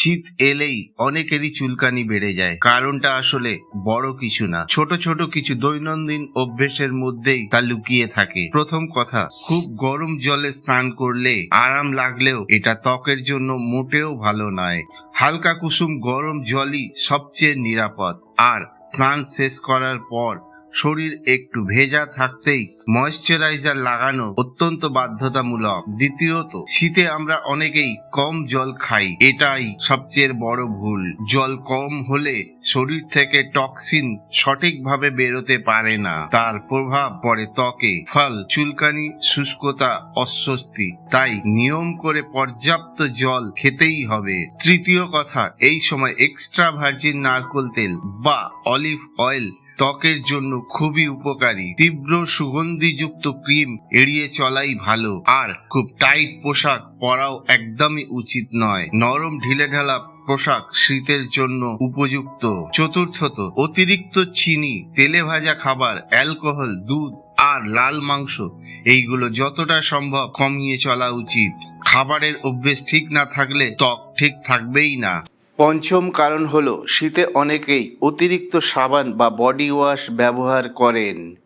শীত এলেই অনেকেরই চুলকানি বেড়ে যায়। কারণটা আসলে বড় কিছু না। ছোট ছোট কিছু দৈনন্দিন অভ্যেসের মধ্যেই তা লুকিয়ে থাকে। প্রথম কথা, খুব গরম জলে স্নান করলে আরাম লাগলেও এটা ত্বকের জন্য মোটেও ভালো নয়। হালকা কুসুম গরম জলই সবচেয়ে নিরাপদ। আর স্নান শেষ করার পর শরীর একটু ভেজা থাকতেই ময়শ্চারাইজার লাগানো অত্যন্ত বাধ্যতামূলক। দ্বিতীয়ত, শীতে আমরা অনেকেই কম জল খাই, এটাই সবচেয়ে বড় ভুল। জল কম হলে শরীর থেকে টক্সিন সঠিকভাবে বেরোতে পারে না। তার প্রভাব পড়ে ত্বকে। ফল, চুলকানি, শুষ্কতা, অস্বস্তি। তাই নিয়ম করে পর্যাপ্ত জল খেতেই হবে। তৃতীয় কথা, এই সময় এক্সট্রা ভার্জিন নারকোল তেল বা অলিভ অয়েল ত্বকের জন্য খুবই উপকারী। তীব্র সুগন্ধিযুক্ত ক্রিম এড়িয়ে চলাই ভালো। আর খুব টাইট পোশাক পরাও একদমই উচিত নয়। নরম ঢিলেঢালা পোশাক শীতের জন্য উপযুক্ত। চতুর্থত, অতিরিক্ত চিনি, তেলে ভাজা খাবার, অ্যালকোহল, দুধ আর লাল মাংস, এইগুলো যতটা সম্ভব কমিয়ে চলা উচিত। খাবারের অভ্যেস ঠিক না থাকলে ত্বক ঠিক থাকবেই না। পঞ্চম কারণ হল শীতে অনেকেই অতিরিক্ত সাবান বা বডি ওয়াশ ব্যবহার করেন।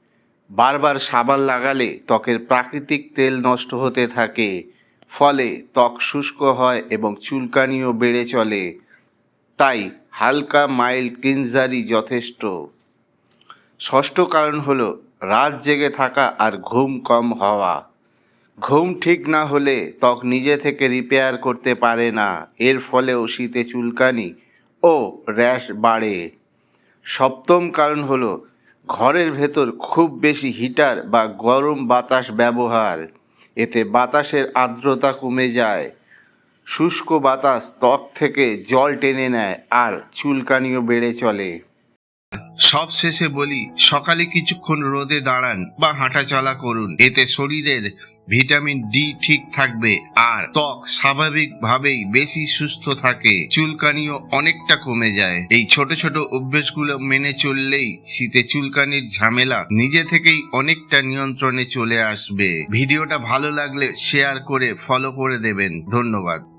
বারবার সাবান লাগালে ত্বকের প্রাকৃতিক তেল নষ্ট হতে থাকে, ফলে ত্বক শুষ্ক হয় এবং চুলকানিও বেড়ে চলে। তাই হালকা মাইল্ড ক্লিনজারই যথেষ্ট। ষষ্ঠ কারণ হলো রাত জেগে থাকা আর ঘুম কম হওয়া। ঘুম ঠিক না হলে ত্বক নিজে থেকে রিপেয়ার করতে পারে না। এর ফলেও শীতে চুলকানি ও র্যাশ বাড়ে। সপ্তম কারণ হলো, ঘরের ভেতর খুব বেশি হিটার বা গরম বাতাস ব্যবহার। এতে বাতাসের আর্দ্রতা কমে যায়। শুষ্ক বাতাস ত্বক থেকে জল টেনে নেয় আর চুলকানিও বেড়ে চলে। সব শেষে বলি, সকালে কিছুক্ষণ রোদে দাঁড়ান বা হাঁটা চলা করুন। এতে শরীরের ভিটামিন ডি ঠিক থাকবে আর ত্বক স্বাভাবিকভাবেই বেশি সুস্থ থাকে। চুলকানিও অনেকটা কমে যায়। এই ছোট ছোট অভ্যেসগুলো মেনে চললেই শীতে চুলকানির ঝামেলা নিজে থেকেই অনেকটা নিয়ন্ত্রণে চলে আসবে। ভিডিওটা ভালো লাগলে শেয়ার করে ফলো করে দেবেন। ধন্যবাদ।